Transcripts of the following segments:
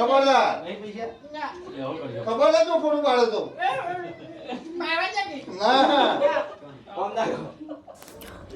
ખબરદાર? ખબરદાર તું ખોટું પાડે તો. ના.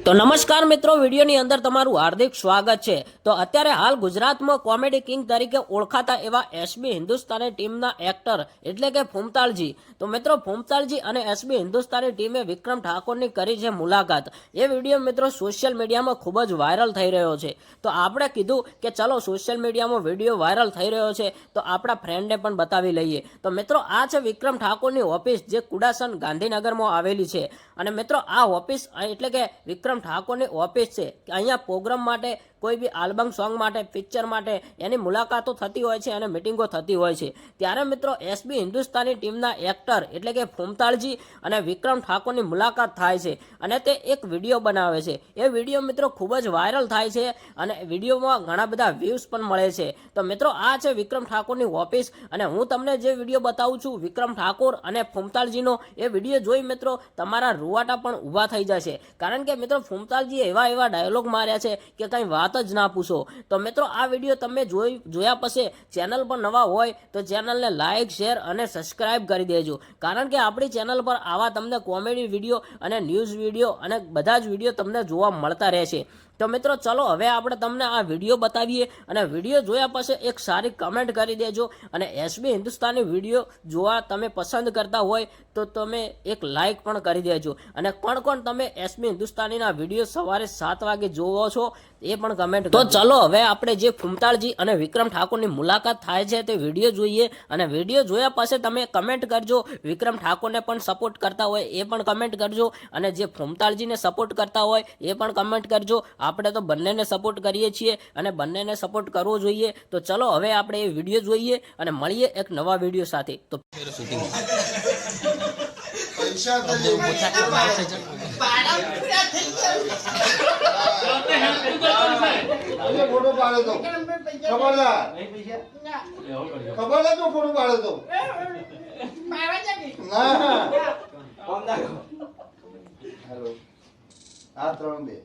તો નમસ્કાર મિત્રો વિડીયોની અંદર તમારું હાર્દિક સ્વાગત છે. તો અત્યારે હાલ ગુજરાતમાં કોમેડી કિંગ તરીકે ઓળખાતા એવા એસબી હિન્દુસ્તાની ટીમના એક્ટર એટલે કે ફૂમતાલજી તો મિત્રો ફૂમતાલજી અને એસબી હિન્દુસ્તાની ટીમે વિક્રમ ઠાકોરની કરી છે મુલાકાત. એ વીડિયો મિત્રો સોશિયલ મીડિયામાં ખૂબ જ વાયરલ થઈ રહ્યો છે. તો આપણે કીધું કે ચલો સોશિયલ મીડિયામાં વીડિયો વાયરલ થઈ રહ્યો છે, તો આપણા ફ્રેન્ડને પણ બતાવી લઈએ. તો મિત્રો, આ છે વિક્રમ ઠાકોરની ઓફિસ જે કુડાસન ગાંધીનગરમાં આવેલી છે. અને મિત્રો, આ ઓફિસ એટલે કે વિક્રમ ઠાકોરની ઓફિસ છે. કે અહીંયા પ્રોગ્રામ માટે કોઈ બી આલ્બમ સોંગ માટે, પિક્ચર માટે એની મુલાકાતો થતી હોય છે અને મિટિંગો થતી હોય છે. ત્યારે મિત્રો એસબી હિન્દુસ્તાની ટીમના એક્ટર એટલે કે ફૂમતાળજી અને વિક્રમ ઠાકોરની મુલાકાત થાય છે અને તે એક વીડિયો બનાવે છે. એ વીડિયો મિત્રો ખૂબ જ વાયરલ થાય છે અને વિડીયોમાં ઘણા બધા વ્યૂઝ પણ મળે છે. તો મિત્રો, આ છે વિક્રમ ઠાકોરની ઓફિસ અને હું તમને જે વીડિયો બતાવું છું, વિક્રમ ઠાકોર અને ફૂમતાળજીનો એ વીડિયો જોઈ મિત્રો, તમારા રૂવાટા પણ ઊભા થઈ જશે. કારણ કે મિત્રો ફૂમતાળજીએ એવા એવા ડાયલોગ માર્યા છે કે કંઈ વાત જ ના પૂછો. તો મિત્રો આ વીડિયો તમે જોઈ જોયા પછી ચેનલ પર નવા હોય તો ચેનલને લાઇક શેર અને સબસ્ક્રાઇબ કરી દેજો. કારણ કે આપણી ચેનલ પર આવા તમને કોમેડી વીડિયો અને ન્યૂઝ વીડિયો અને બધા જ વીડિયો તમને જોવા મળતા રહેશે. તો મિત્રો ચલો હવે આપણે તમને આ વીડિયો બતાવીએ અને વીડિયો જોયા પછી એક સારી કમેન્ટ કરી દેજો અને એસબી હિન્દુસ્તાની વીડિયો જોવા તમે પસંદ કરતા હોય તો તમે એક લાઇક પણ કરી દેજો. અને કોણ કોણ તમે એસબી હિન્દુસ્તાનીના વીડિયો સવારે સાત વાગે જોવો છો એ પણ કમેન્ટ તો ચલો હવે આપણે જે ફૂમતાળજી અને વિક્રમ ઠાકોરની મુલાકાત થાય છે તે વીડિયો જોઈએ અને વીડિયો જોયા પછી તમે કમેન્ટ કરજો. વિક્રમ ઠાકોરને પણ સપોર્ટ કરતા હોય એ પણ કમેન્ટ કરજો અને જે ફૂમતાળજીને સપોર્ટ કરતા હોય એ પણ કમેન્ટ કરજો. આપણે તો બંનેને સપોર્ટ કરીએ છીએ અને બંનેને સપોર્ટ કરવો જોઈએ. તો ચલો હવે આપણે એ વીડિયો જોઈએ અને મળીએ એક નવા વીડિયો સાથે. તો પૈસા તો લેવું. ભાડા પૂરા થઈ ગયા. એટલે ખોટું પાડે તો. ખબરદાર. ખબરદાર તું ખોટું પાડે તો. ના. હેલો. આ ત્રણ બે.